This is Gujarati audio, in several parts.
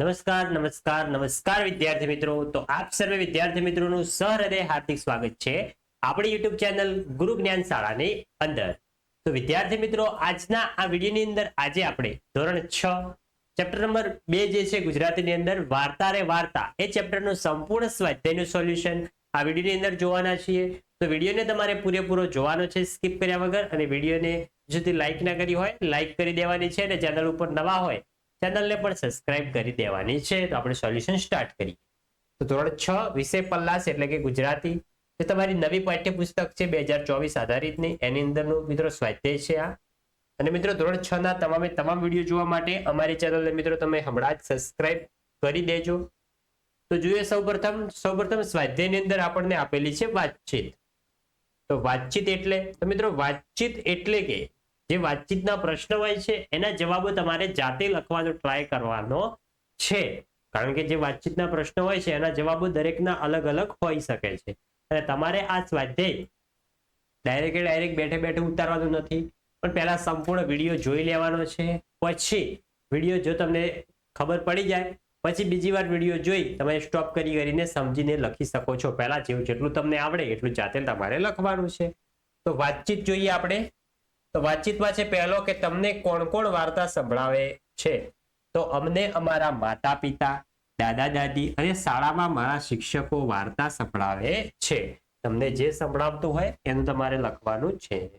નમસ્કાર નમસ્કાર નમસ્કાર વિદ્યાર્થી મિત્રો. તો આપ સર્વે વિદ્યાર્થી મિત્રોનું સહૃદય હાર્દિક સ્વાગત છે આપણી યુટ્યુબ ચેનલ ગુરુ જ્ઞાન શાળાની અંદર. તો વિદ્યાર્થી મિત્રો, આજના આ વિડીયોની અંદર આજે આપણે ધોરણ છ, ચેપ્ટર નંબર બે જે છે ગુજરાતીની અંદર, વાર્તા રે વાર્તા, એ ચેપ્ટરનું સંપૂર્ણ સ્વાધ્યાયનું સોલ્યુશન આ વિડીયોની અંદર જોવાના છીએ. તો વિડીયોને તમારે પૂરેપૂરો જોવાનો છે, સ્કીપ કર્યા વગર, અને વિડીયોને જો તે લાઈક ના કરી હોય લાઈક કરી દેવાની છે, અને ચેનલ ઉપર નવા હોય ચેનલને પણ સબસ્ક્રાઇબ કરી દેવાની છે. તો આપણે સોલ્યુશન સ્ટાર્ટ કરીએ. તો ધોરણ છ, વિષય પલ્લાસ એટલે કે ગુજરાતી. જે તમારી નવી પાઠ્યપુસ્તક છે બે હજાર ચોવીસ આધારિતની. એની અંદરનું મિત્રો સ્વાધ્યાય છે આ. અને મિત્રો ધોરણ છ ના તમામે તમામ વીડિયો જોવા માટે અમારી ચેનલને મિત્રો તમે હમણાં જ સબસ્ક્રાઇબ કરી દેજો. તો જોઈએ સૌપ્રથમ સૌપ્રથમ સ્વાધ્યાયની અંદર આપણને આપેલી છે વાતચીત. તો વાતચીત એટલે, તો મિત્રો વાતચીત એટલે કે જે વાતચીતના પ્રશ્ન હોય છે, એના જવાબો તમારે જાતે લખવાનો ટ્રાય કરવાનો છે. કારણ કે જે વાતચીતના પ્રશ્નો હોય છે, એના જવાબો દરેકના અલગ અલગ હોઈ શકે છે. અને તમારે આ સ્વાધ્યાય ડાયરેક્ટ ડાયરેક્ટ બેઠે બેઠે ઉતારવાનું નથી. પણ પહેલા સંપૂર્ણ વીડિયો જોઈ લેવાનો છે. પછી વીડિયો જો તમને ખબર પડી જાય, પછી બીજી વાર વીડિયો જોઈ તમે સ્ટોપ કરી કરીને સમજીને લખી શકો છો. પહેલા જેવું જેટલું તમને આવડે એટલું જાતે તમારે લખવાનું છે. તો વાતચીત જોઈએ આપણે. તો વાતચીતમાં છે પહેલો કે તમને કોણ કોણ વાર્તા સંભળાવે છે? તો અમને અમારા માતા પિતા દાદા, દાદી અને શાળામાં મારા શિક્ષકો વાર્તા સંભળાવે છે. તમને જે સંભળાવતું હોય એનું તમારે લખવાનું છે.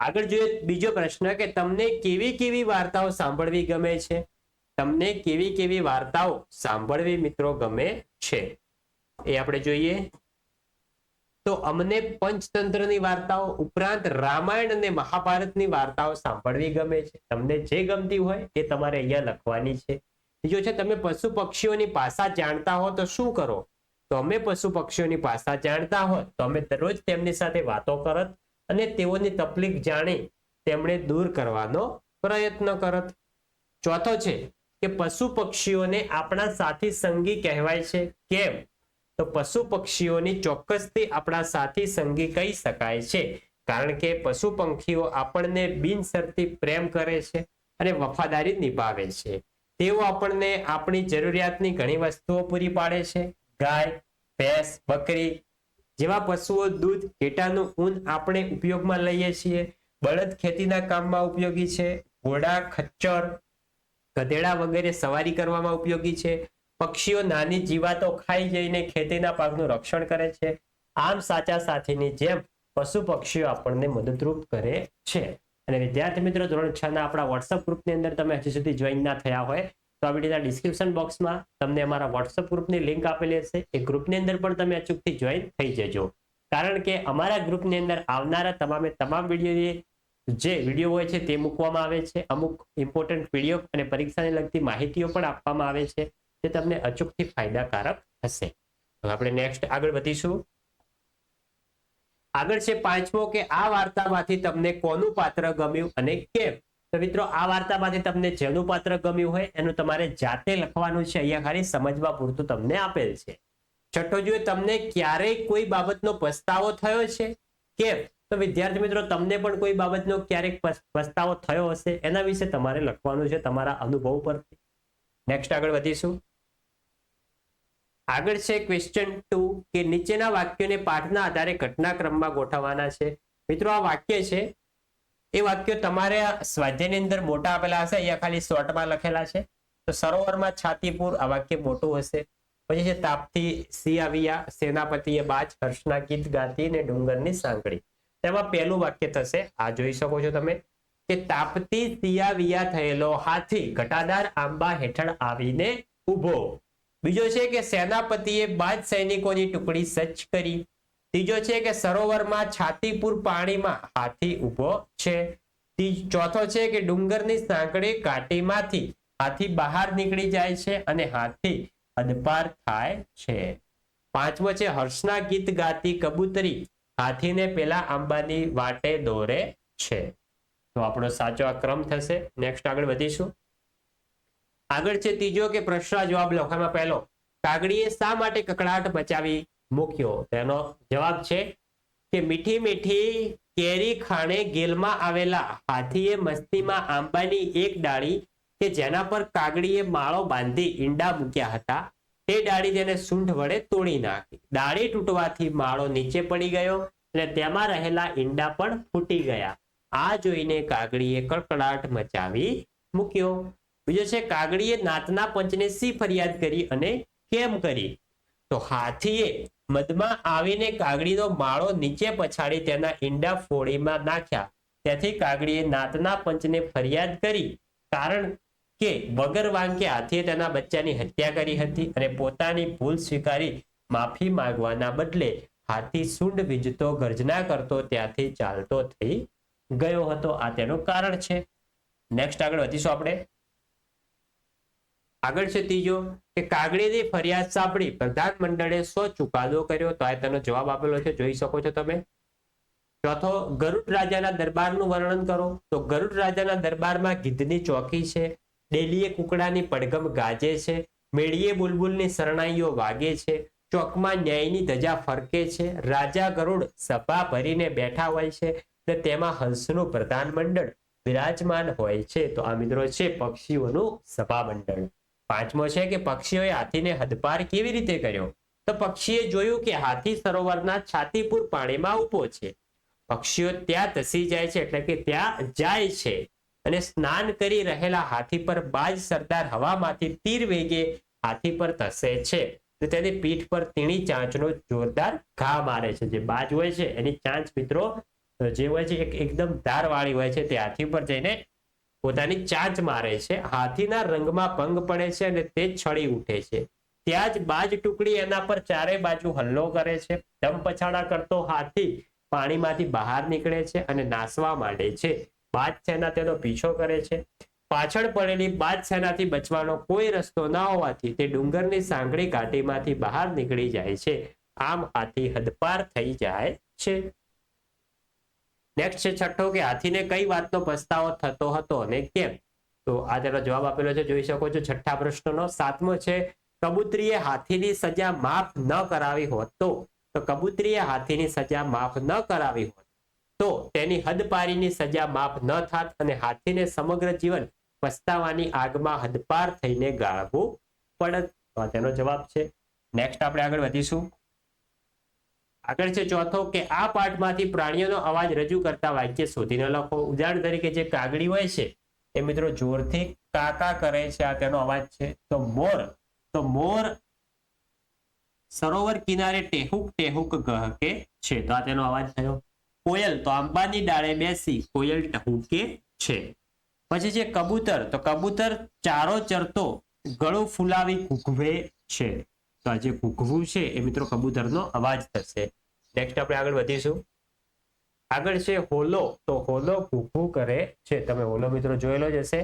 આગળ જોઈએ બીજો પ્રશ્ન કે તમને કેવી કેવી વાર્તાઓ સાંભળવી ગમે છે? તમને કેવી કેવી વાર્તાઓ સાંભળવી મિત્રો ગમે છે? એ આપણે જોઈએ. તો અમને પંચતંત્રની વાર્તાઓ ઉપરાંત રામાયણ અને મહાભારતની વાર્તાઓ સાંભળવી ગમે છે. તમને જે ગમતી હોય એ તમારે અહીંયા લખવાની છે. બીજો છે, તમે પશુ પક્ષીઓની ભાષા જાણતા હો તો શું કરો? તો અમે પશુ પક્ષીઓની ભાષા જાણતા હોત તો અમે દરરોજ તેમની સાથે વાતો કરત અને તેઓની તકલીફ જાણી તેમણે દૂર કરવાનો પ્રયત્ન કરત. ચોથો છે કે પશુ પક્ષીઓને આપણા સાથી સંગી કહેવાય છે. કેમ? તો પશુ પક્ષીઓની ચોક્કસથી આપણા સાથી સંગી કહી શકાય છે. કારણ કે પશુ પંખીઓ આપણને બિનશરતી પ્રેમ કરે છે અને વફાદારી નિભાવે છે. તેઓ આપણને આપણી જરૂરિયાતની ઘણી વસ્તુઓ પૂરી પાડે છે. ગાય, ભેંસ, બકરી જેવા પશુઓ દૂધ, ઘેટાનું ઊન આપણે ઉપયોગમાં લઈએ છીએ. બળદ ખેતીના કામમાં ઉપયોગી છે. ઘોડા, ખચ્ચર, ગધેડા વગેરે સવારી કરવામાં ઉપયોગી છે. પક્ષીઓ નાની જીવાતો ખાઈ જઈને ખેતીના પાકનું રક્ષણ કરે છે. આમ સાચા સાથીની જેમ પશુ પક્ષીઓ આપણને મદદરૂપ કરે છે. અને વિદ્યાર્થી મિત્રો, ધોરણ છ ના આપણા વોટ્સઅપ ગ્રુપની અંદર તમે હજી સુધી જોઈન ના થયા હોય, તો આ વિડીયોના ડિસ્ક્રિપ્શન બોક્સમાં તમને અમારા વોટ્સઅપ ગ્રુપની લિંક આપેલી હશે. એ ગ્રુપની અંદર પણ તમે અચૂકથી જોઈન થઈ જજો. કારણ કે અમારા ગ્રુપની અંદર આવનારા તમામે તમામ વીડિયો જે વીડિયો હોય છે તે મૂકવામાં આવે છે. અમુક ઇમ્પોર્ટન્ટ વીડિયો અને પરીક્ષાને લગતી માહિતીઓ પણ આપવામાં આવે છે. જે તમને અચૂકથી ફાયદાકારક હવે આપણે નેક્સ્ટ આગળ વધીશું. આગળ છે પાંચમો કે આ વાર્તામાંથી તમને કોનું પાત્ર ગમ્યું અને કેમ? તો મિત્રો, આ વાર્તામાંથી તમને જેનું પાત્ર ગમ્યું હોય એનું તમારે જાતે લખવાનું છે. અહીંયા ખાલી સમજવા પૂરતું તમને આપેલ છે. છઠ્ઠો જોઈએ તમને ક્યારેય કોઈ બાબતનો પસ્તાવો થયો છે? કેમ? તો વિદ્યાર્થી મિત્રો, તમને પણ કોઈ બાબતનો ક્યારેક પસ્તાવો થયો હશે, એના વિશે તમારે લખવાનું છે તમારા અનુભવ પરથી. નેક્સ્ટ આગળ વધીશું. આગળ છે ક્વેશ્ચન ટુ કે નીચેના વાક્યોને પાઠના આધારે ઘટનાક્રમમાં ગોઠવવાના છે. મિત્રો, આ વાક્ય છે. એ વાક્યો તમારે સ્વાધ્યાયની અંદર મોટા આપેલા હશે. અહીંયા ખાલી શોર્ટમાં લખેલા છે. તો સરોવરમાં છાતીપુર, આ વાક્ય મોટું હશે. પછી છે તાપથી સિયાવિયા સેનાપતિએ બાજ, હર્ષના ગીત ગાતી અને ડુંગરની સાંકળી. તેમાં પહેલું વાક્ય થશે. આ જોઈ શકો છો તમે. કે તાપતી સિયાવિયા થયેલો હાથી ઘટાદાર આંબા હેઠળ આવીને ઊભો. બીજો છે કે સેનાપતિએ બાદ સૈનિકોની ટુકડી સજ્જ કરી. ત્રીજો છે કે સરોવરમાં છાતીપુર પાણીમાં હાથી ઊભો છે. ચોથો છે કે ડુંગરની સાંકડી કાટીમાંથી હાથી બહાર નીકળી જાય છે અને હાથી અદપાર થાય છે. પાંચમો છે હર્ષના ગીત ગાતી કબૂતરી હાથીને પેલા આંબાની વાટે દોરે છે. તો આપણો સાચો આ ક્રમ થશે. નેક્સ્ટ આગળ વધીશું. આગળ છે ત્રીજો કે પ્રશ્ન જવાબ લખવામાં પહેલો, કાગડીએ શા માટે કકડાટ બચાવી મૂક્યો? તેનો જવાબ છે કે મીઠી મીઠી કેરી ખાણે ગેલમાં આવેલા હાથીએ મસ્તીમાં આંબાની એક ડાળી કે જેના પર કાગડીએ માળો બાંધી ઈંડા મૂક્યા હતા, તે ડાળી તેને સૂંઢ વડે તોડી નાખી. ડાળી તૂટવાથી માળો નીચે પડી ગયો અને તેમાં રહેલા ઈંડા પણ ફૂટી ગયા. આ જોઈને કાગડીએ કડકડાટ મચાવી મૂક્યો. બીજો છે, કાગડીએ નાતના પંચને સી ફરિયાદ કરી અને કેમ કરી? તો હાથીએ મધમાં આવીને કાગડીનો માળો નીચે પછાડી તેના ઈંડા ફોડીમાં નાખ્યા. તેથી કાગડીએ નાતના પંચને ફરિયાદ કરી, કારણ કે વગર વાંકે હાથીએ તેના બચ્ચાની હત્યા કરી હતી અને પોતાની ભૂલ સ્વીકારી માફી માંગવાના બદલે હાથી સુંડ વીજતો ગર્જના કરતો ત્યાંથી ચાલતો થઈ ગયો હતો. આ તેનું કારણ છે. નેક્સ્ટ આગળ વધીશું આપણે. આગળ છે ત્રીજો કે કાગડીની ફરિયાદ સાંભળી પ્રધાનમંડળે સો ચુકાદો કર્યો. તો આ તેનો જવાબ આપેલો છે. જોઈ શકો છો તમે. ચોથો, ગરુડ રાજાના દરબારનું વર્ણન કરો. તો ગરુડ રાજાના દરબારમાં ગીધની ચોકી છે. ડેલીએ કુકડાની પડગમ ગાજે છે. મેળીએ બુલબુલની શરણાઈઓ વાગે છે. ચોકમાં ન્યાયની ધજા ફરકે છે. રાજા ગરુડ સભા ભરીને બેઠા હોય છે. અને તેમાં હંસનું પ્રધાન મંડળ વિરાજમાન હોય છે. તો આ મિત્રો છે પક્ષીઓનું સભા મંડળ પાંચમો છે કે પક્ષીઓએ હાથીને હદપાર કેવી રીતે કર્યો? તો પક્ષીએ જોયું કે હાથી સરોવરના છાતીપુર પાણીમાં ઊભો છે. પક્ષીઓ ત્યાં ધસી જાય છે એટલે કે ત્યાં જાય છે અને સ્નાન કરી રહેલા હાથી પર બાજ સરદાર હવામાંથી તીર વેગે હાથી પર ધસે છે. તો તેની પીઠ પર તીણી ચાંચનો જોરદાર ઘા મારે છે. જે બાજ હોય છે, એની ચાંચ મિત્રો જે હોય છે, એક એકદમ ધારવાળી હોય છે, તે હાથી પર જઈને પોતાની ચાંચ મારે છે. હાથીના રંગમાં ભંગ પડે છે અને તે છળી ઉઠે છે. ત્યાં જ બાજ ટુકડી એના પર ચારે બાજુ હલ્લો કરે છે. દમ પછાડા કરતો હાથી પાણીમાંથી બહાર નીકળે છે અને નાસવા માંડે છે. બાજ સેના તેનો પીછો કરે છે. પાછળ પડેલી બાજ સેનાથી બચવાનો કોઈ રસ્તો ના હોવાથી તે ડુંગરની સાંકડી ઘાટીમાંથી બહાર નીકળી જાય છે. આમ હાથી હદપાર થઈ જાય છે. નેક્સ્ટ છે છઠ્ઠો કે હાથીને કઈ વાતનો પસ્તાવો થતો હતો અને કેમ? તો આ તેનો જવાબ આપેલો છે, જોઈ શકો છો છઠ્ઠા પ્રશ્નનો. સાતમો છે, કબૂતરીએ હાથીની સજા માફ ન કરાવી હોત તો? તો કબૂતરીએ હાથીની સજા માફ ન કરાવી હોત તો? તેની હદપારીની સજા માફ ન થાત અને હાથીને સમગ્ર જીવન પસ્તાવાની આગમાં હદપાર થઈને ગાળવું પડત. તેનો જવાબ છે. નેક્સ્ટ આપણે આગળ વધીશું. આગળ છે ચોથો કે આ પાઠમાંથી પ્રાણીઓનો અવાજ રજૂ કરતા વાક્ય શોધીને લખો. ઉદાહરણ તરીકે જે કાગડી હોય છે, એ મિત્રો જોરથી કાકા કરે છે, આ તેનો અવાજ છે. તો મોર તો મોર સરોવર કિનારે ટેહુક ટેહુક ગહકે છે. તો આ તેનો અવાજ થયો. કોયલ, તો આંબાની ડાળે બેસી કોયલ ટહુકે છે. પછી છે કબૂતર, તો કબૂતર ચારો ચરતો ગળું ફૂલાવી કૂકવે છે. તો આ કૂકવું છે એ મિત્રો કબૂતરનો અવાજ થશે. નેક્સ્ટ આપણે આગળ વધીશું. આગળ છે હોલો. તો હોલો ઘૂઘવું કરે છે. તમે હોલો મિત્રો જોયેલો જ હશે.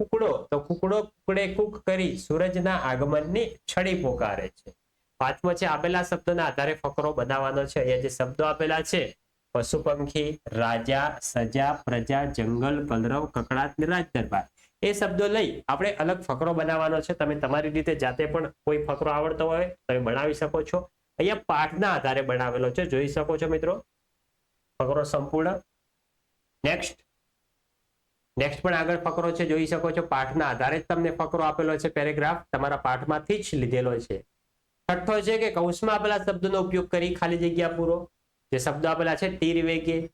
કુકડો. તો કુકડો કુકડે કુક કરી સૂરજના આગમનની છડી પોકારે છે. પાંચમો છે આપેલા શબ્દોના આધારે ફકરો બનાવવાનો છે. અહીંયા જે શબ્દો આપેલા છે પશુ પંખી રાજા, સજા, પ્રજા, જંગલ કલરવ કકડાટ ને રાજ દરબાર એ શબ્દો લઈ આપણે અલગ ફકરો બનાવવાનો છે. તમે તમારી રીતે જાતે પણ કોઈ ફકરો આવડતો હોય, તમે બનાવી શકો છો. અહીંયા પાઠના આધારે બનાવેલો છે. જોઈ શકો છો મિત્રો? ફકરો સંપૂર્ણ. નેક્સ્ટ નેક્સ્ટ પણ આગળ ફકરો છે. જોઈ શકો છો? પાઠના આધારે જ તમને ફકરો આપેલો છે પેરેગ્રાફ. તમારા પાઠમાંથી જ લીધેલો છે. છઠ્ઠો છે કે કૌંસમાં આપેલા શબ્દોનો ઉપયોગ કરી ખાલી જગ્યા પૂરો. જે શબ્દો આપેલા છે, તીર વેગે,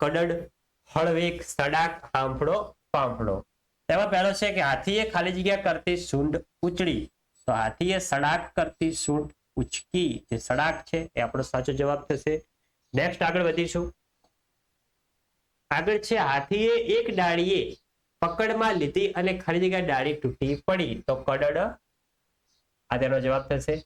કડડ હળવેક સડાક, હાંફળો, પાંફળો. તેમાં પહેલો છે કે હાથીએ ખાલી જગ્યા કરતી સૂંઢ ઉચડી. તો હાથીએ સડાક કરતી સૂંઢ ઉચકી. જે સડાક છે એ આપણો સાચો જવાબ થશે. નેક્સ્ટ આગળ વધીશું. આગળ છે હાથીએ એક ડાળીએ પકડમાં લીધી અને ખાલી જગ્યા ડાળી તૂટી પડી. તો કડડ આ તેનો જવાબ થશે.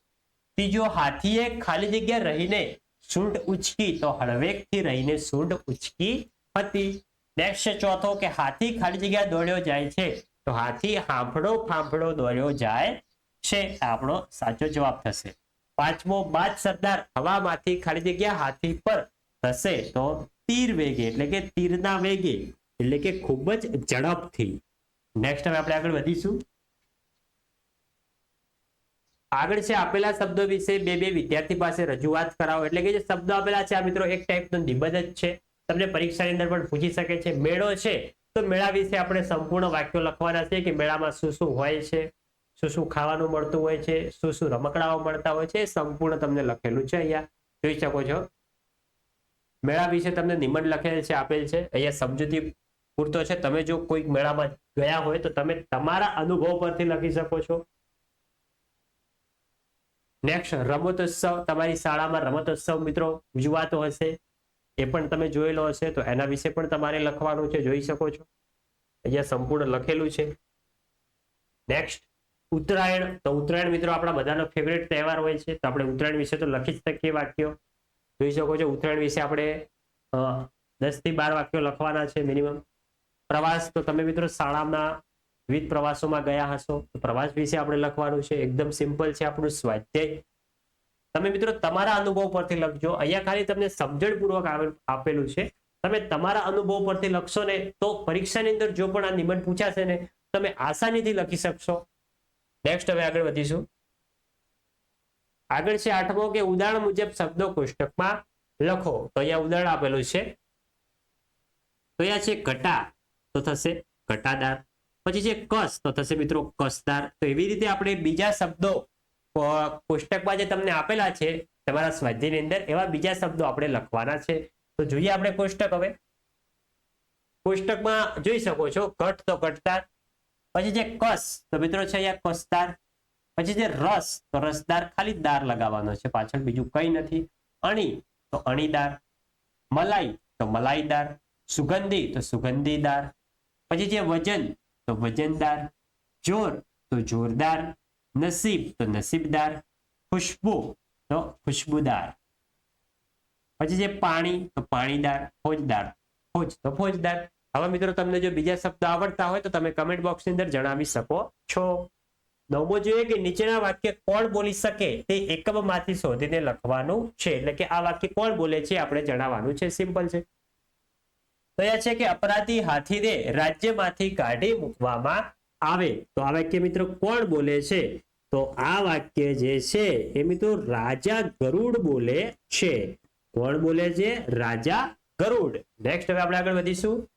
ત્રીજો, હાથીએ ખાલી જગ્યા રહીને સૂંઢ ઉચકી. તો હળવેકથી રહીને સૂંઢ ઉચકી હતી. નેક્સ્ટ ચોથો કે હાથી ખાલી જગ્યા દોડ્યો જાય છે. તો હાથી હાંફળો ફાંફળો દોડ્યો જાય છે. આપણો સાચો જવાબ થશે. પાંચમો, બાદ સરદાર હવામાંથી ખાલી જગ્યા હાથી પર થશે. તો તીર વેગે, એટલે કે તીરના વેગે, એટલે કે ખૂબ જ ઝડપથી. નેક્સ્ટ હવે આપણે આગળ વધીશું. આગળ છે આપેલા શબ્દો વિશે બે બે વિદ્યાર્થી પાસે રજૂઆત કરાવો. એટલે કે જે શબ્દો આપેલા છે, આ મિત્રો એક ટાઈપનો નિબંધ જ છે. તમને પરીક્ષાની અંદર પણ પૂછી શકે છે. મેળો છે, તો મેળા વિશે આપણે સંપૂર્ણ વાક્યો લખવાના છે કે મેળામાં શું શું હોય છે, શું શું ખાવાનું મળતું હોય છે, શું શું રમકડાઓ મળતા હોય છે સંપૂર્ણ તમને લખેલું છે અહીંયા. જોઈ શકો છો. મેળા વિશે તમને નિબંધ લખેલ છે, આપેલ છે. અહીંયા સમજૂતી પૂરતો છે. તમે જો કોઈક મેળામાં ગયા હોય તો તમે તમારા અનુભવ પરથી લખી શકો છો. નેક્સ્ટ રમતોત્સવ. તમારી શાળામાં રમતોત્સવ મિત્રો ઉજવાતો હશે. એ પણ તમે જોયેલો હશે, તો એના વિશે પણ તમારે લખવાનું છે, જોઈ શકો છો. અહીંયા સંપૂર્ણ લખેલું છે. નેક્સ્ટ ઉત્તરાયણ. તો ઉત્તરાયણ મિત્રો આપણા બધાનો ફેવરેટ તહેવાર હોય છે, તો આપણે ઉત્તરાયણ વિશે તો લખી જ શકીએ વાક્યો. જોઈ શકો છો, ઉત્તરાયણ વિશે આપણે દસથી બાર વાક્યો લખવાના છે મિનિમમ પ્રવાસ, તો તમે મિત્રો શાળામાં વિવિધ પ્રવાસોમાં ગયા હશો, તો પ્રવાસ વિશે આપણે લખવાનું છે, એકદમ સિમ્પલ છે આપણું સ્વાધ્યાય. તમે મિત્રો તમારા અનુભવ પરથી લખજો. અહીંયા ખાલી તમને સમજણપૂર્વક આપેલું છે. તમે તમારા અનુભવ પરથી લખશો ને તો પરીક્ષાની અંદર જો પણ આ નિબંધ પૂછાશે ને, તમે આસાનીથી લખી શકશો. નેક્સ્ટ હવે આગળ વધીશું. આગળ છે આઠમો કે ઉદાહરણ મુજબ શબ્દો કોષ્ટકમાં લખો. તો અહીંયા ઉદાહરણ આપેલું છે. તો અહીંયા છે ઘટા, તો થશે ઘટાદાર. પછી છે કસ, તો થશે મિત્રો કસદાર. તો એવી રીતે આપણે બીજા શબ્દો કોષ્ટકમાં જે તમને આપેલા છે, તમારા સ્વાધ્યાયની અંદર એવા બીજા શબ્દો આપણે લખવાના છે. તો જોઈએ આપણે કોષ્ટક હવે. કોષ્ટકમાં જોઈ શકો છો કટ તો કટદાર પછી જે કસ, તો મિત્રો છે અહીંયા કસદાર પછી જે રસ, તો રસદાર ખાલી દાર લગાવવાનો છે, પાછળ બીજું કંઈ નથી. અણી, તો અણીદાર, મલાઈ, તો મલાઈદાર, સુગંધી, તો સુગંધીદાર, પછી જે વજન, તો વજનદાર, જોર, તો જોરદાર નસીબ તો નસીબદાર ખુશ્બુ તો ખુશ્બુદાર પછી જે પાણી, તો પાણીદાર, ફોજદાર. ફોજ, તો ફોજદાર. હવે મિત્રો, તમને જો બીજા શબ્દ આવડતા હોય તો તમે કમેન્ટ બોક્સની અંદર જણાવી શકો છો. નવમો જોઈએ કે નીચેના વાક્ય કોણ બોલી શકે તે એકમમાંથી શોધીને લખવાનું છે. એટલે કે આ વાક્ય કોણ બોલે છે આપણે જણાવવાનું છે. સિમ્પલ છે. તો એ છે કે અપરાધી હાથીને રાજ્યમાંથી કાઢી મૂકવામાં આવે. તો આ વાક્ય મિત્રો કોણ બોલે છે? તો આ વાક્ય જે છે, એ મિત્રો રાજા ગરુડ બોલે છે. કોણ બોલે છે? રાજા ગરુડ. નેક્સ્ટ હવે આપણે આગળ વધીશું.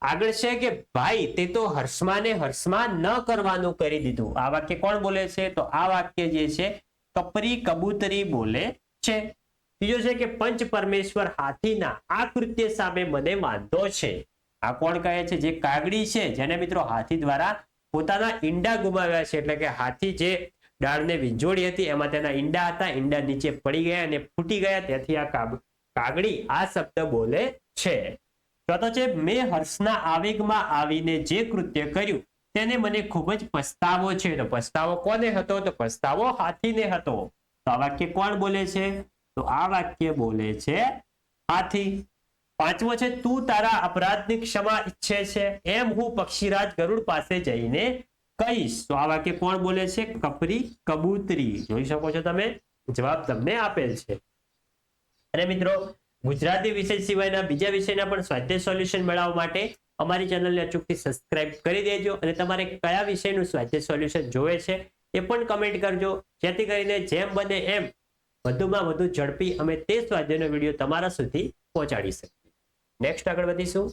આગળ છે કે, ભાઈ, તે તો હર્ષમાને હર્ષમાં ન કરવાનું કરી દીધું. આ વાક્ય કોણ બોલે છે? તો આ વાક્ય જે છે, કપરી કબૂતરી બોલે છે. બીજો છે કે, પંચ પરમેશ્વર હાથીના આ કૃત્ય સામે મને વાંધો છે. આ કોણ કહે છે? જે કાગડી છે, જેને મિત્રો હાથી દ્વારા પોતાના ઈંડા ગુમાવ્યા છે એટલે કે હાથી જે ડાળને વિંજોડી હતી, એમાં તેના ઈંડા હતા, ઈંડા નીચે પડી ગયા અને ફૂટી ગયા. તેથી આ કાગડી આ શબ્દ બોલે છે. ચોથો છે, મેં હર્ષના આવેગમાં આવીને જે કૃત્ય કર્યું, તેને મને ખૂબ જ પસ્તાવો છે. તો પસ્તાવો કોને હતો? તો પસ્તાવો હાથીને હતો. તો આ વાક્ય કોણ બોલે છે? તો આ વાક્ય બોલે છે હાથી. પાંચમો છે, તું તારા અપરાધની ક્ષમા ઈચ્છે છે. એમ હું પક્ષીરાજ ગરુડ પાસે જઈને કહીશ. તો આ વાક્ય કોણ બોલે છે? કપરી કબૂતરી. જોઈ શકો છો તમે? જવાબ તમને આપેલ છે. અને મિત્રો, ગુજરાતી વિષય સિવાયના બીજા વિષયના પણ સ્વાધ્યાય સોલ્યુશન મેળવવા માટે અમારી ચેનલને અચૂકથી સબસ્ક્રાઇબ કરી દેજો અને તમારે કયા વિષયનું સ્વાધ્યાય સોલ્યુશન જોવે છે એ પણ કમેન્ટ કરજો. જેથી કરીને જેમ બને એમ વધુમાં વધુ ઝડપી અમે તે સ્વાધ્યાયનો વીડિયો તમારા સુધી પહોંચાડી શકીએ. નેક્સ્ટ આગળ વધીશું.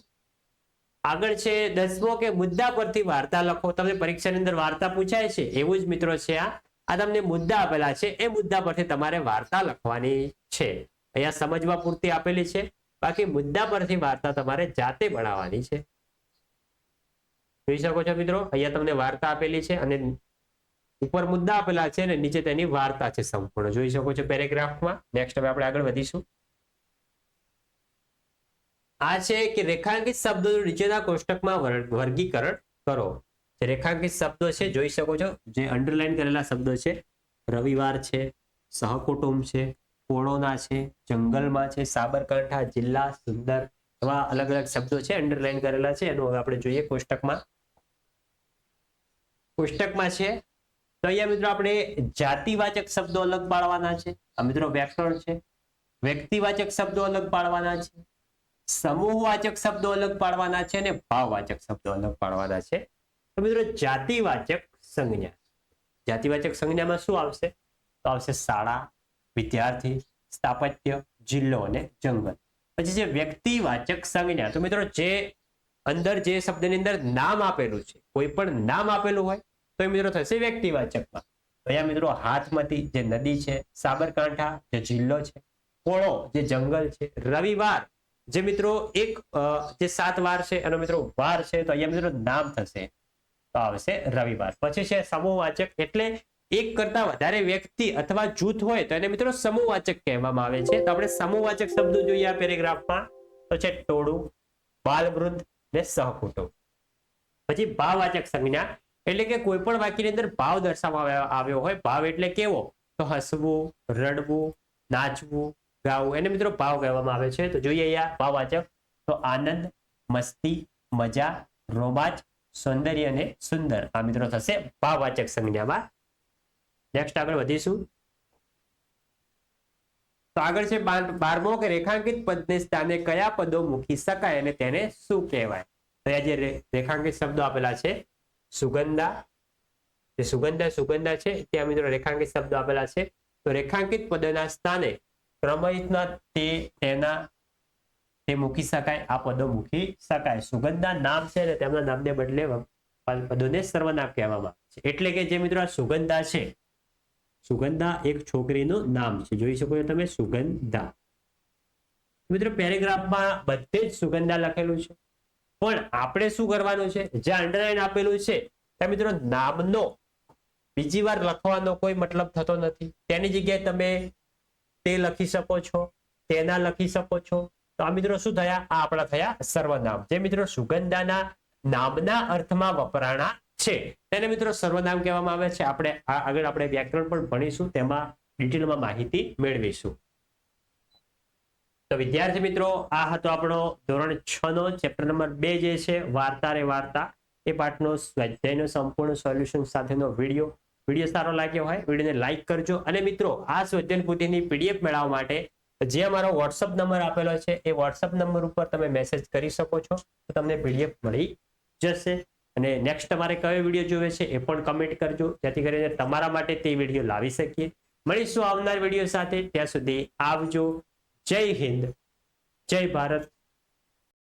આગળ છે દસમો કે મુદ્દા પરથી વાર્તા લખો. તમને પરીક્ષાની અંદર વાર્તા પૂછાય છે, એવું જ મિત્રો છે આ. આ તમને મુદ્દા આપેલા છે, એ મુદ્દા પરથી તમારે વાર્તા લખવાની છે. અહીંયા સમજવા પૂરતી આપેલી છે. બાકી મુદ્દા પરથી વાર્તા તમારે જાતે બનાવવાની છે. જોઈ શકો છો મિત્રો, અહીંયા તમને વાર્તા આપેલી છે અને ઉપર મુદ્દા આપેલા છે અને નીચે તેની વાર્તા છે સંપૂર્ણ. જોઈ શકો છો પેરેગ્રાફમાં. નેક્સ્ટ હવે આપણે આગળ વધીશું. આ છે કે રેખાંકિત શબ્દોનું નીચેના કોષ્ટકમાં વર્ગીકરણ કરો. રેખાંકિત શબ્દો છે, જોઈ શકો છો. જે અંડરલાઈન કરેલા શબ્દો છે, રવિવાર છે, સહકુટુંબ છે કોરોના છે, જંગલમાં છે, સાબરકાંઠા જિલ્લા, સુંદર એવા અલગ અલગ શબ્દો છે અંડરલાઈન કરેલા છે. એનું હવે આપણે જોઈએ કોષ્ટકમાં. કોષ્ટકમાં છે, તો અહીંયા મિત્રો આપણે જાતિવાચક શબ્દો અલગ પાડવાના છે. આ મિત્રો વ્યાકરણ છે. વ્યક્તિવાચક શબ્દો અલગ પાડવાના છે. સમૂહવાચક શબ્દો અલગ પાડવાના છે અને ભાવવાચક શબ્દો અલગ પાડવાના છે. તો મિત્રો, જાતિવાચક સંજ્ઞા. જાતિવાચક સંજ્ઞામાં શું આવશે? તો આવશે શાળા, વિદ્યાર્થી, સ્થાપત્ય, જિલ્લો અને જંગલ. પછી છે વ્યક્તિવાચક સંજ્ઞા. તો મિત્રો, જે અંદર જે શબ્દની અંદર નામ આપેલું છે, કોઈ પણ નામ આપેલું હોય, તો એ મિત્રો થશે વ્યક્તિવાચકમાં. અહીંયા મિત્રો હાથમતી જે નદી છે, સાબરકાંઠા, જે જિલ્લો છે કોળો જે જંગલ છે, રવિવાર જે મિત્રો એક જે સાત વાર છે, એનો મિત્રો વાર છે, તો અહીંયા મિત્રો નામ થશે. તો આવશે રવિવાર. પછી છે સમૂહવાચક એટલે એક કરતા વધારે વ્યક્તિ અથવા જૂથ હોય તો એને મિત્રો સમૂહવાચક કહેવામાં આવે છે. તો આપણે સમૂહવાચક શબ્દો જોઈએ આ પેરેગ્રાફમાં. તો છે ટોળું, બાલવૃદ્ધ ને સહકુટુંબ. પછી ભાવવાચક સંજ્ઞા. એટલે કે કોઈ પણ વાક્યની અંદર ભાવ દર્શાવવામાં આવ્યો હોય. ભાવ એટલે કેવો? તો હસવું, રડવું, નાચવું ગાવું. એને મિત્રો ભાવ કહેવામાં આવે છે. તો જોઈએ અહીંયા ભાવવાચક. તો આનંદ, મસ્તી, મજા, રોમાંચ, સૌંદર્ય અને સુંદર. આ મિત્રો થશે ભાવવાચક સંજ્ઞામાં. નેક્સ્ટ આગળ વધીશું. તો આગળ છે બાર- બારમો કે રેખાંકિત પદને સ્થાને કયા પદો મૂકી શકાય અને તેને શું કહેવાય? તો જે રેખાંકિત શબ્દો આપેલા છે, સુગંધા. જે સુગંધા સુગંધા છે, ત્યાં મિત્રો રેખાંકિત શબ્દો આપેલા છે. તો રેખાંકિત પદના સ્થાને ક્રમયુક્તના તે તેના તે મૂકી શકાય, આ પદો મૂકી શકાય. સુગંધા નામ છે ને તેમના નામને બદલે પદોને સર્વનામ કહેવામાં આવે છે. એટલે કે જે મિત્રો સુગંધા છે, સુગંધા એક છોકરીનું નામ છે. જોઈ શકો છો તમે સુગંધા. મિત્રો પેરેગ્રાફમાં બધે જ સુગંધા લખેલું છે. પણ આપણે શું કરવાનું છે? જે અંડરલાઈન આપેલું છે ત્યાં મિત્રો નામનો બીજી વાર લખવાનો કોઈ મતલબ થતો નથી. તેની જગ્યાએ તમે તે લખી શકો છો, તેના લખી શકો છો. તો આ મિત્રો શું થયા? આ આપણા થયા સર્વનામ. જે મિત્રો સુગંધાના નામના અર્થમાં વપરાણા છે. તેને મિત્રો સર્વનામ કહેવામાં આવે છે. આપણે આગળ આપણે વ્યાકરણ પણ ભણીશું, તેમાં ડિટેલમાં માહિતી મેળવીશું. તો વિદ્યાર્થી મિત્રો, આ હતો આપણો ધોરણ છ નો ચેપ્ટર નંબર બે જે છે, વાર્તા રે વાર્તા. એ પાઠનો સ્વાધ્યાયનો સંપૂર્ણ સોલ્યુશન સાથેનો વીડિયો. વીડિયો સારો લાગ્યો હોય, વિડીયોને લાઈક કરજો. અને મિત્રો, આ સ્વજન બુદ્ધિની પીડીએફ મેળવવા માટે જે અમારો વોટ્સઅપ નંબર આપેલો છે, એ વોટ્સઅપ નંબર ઉપર તમે મેસેજ કરી શકો છો, તો તમને પીડીએફ મળી જશે. અને નેક્સ્ટ તમારે કયો વીડિયો જોવે છે, એ પણ કમેન્ટ કરજો. જેથી કરીને તમારા માટે તે વીડિયો લાવી શકીએ. મળીશું આવનાર વીડિયો સાથે. ત્યાં સુધી આવજો. જય હિન્દ. જય ભારત.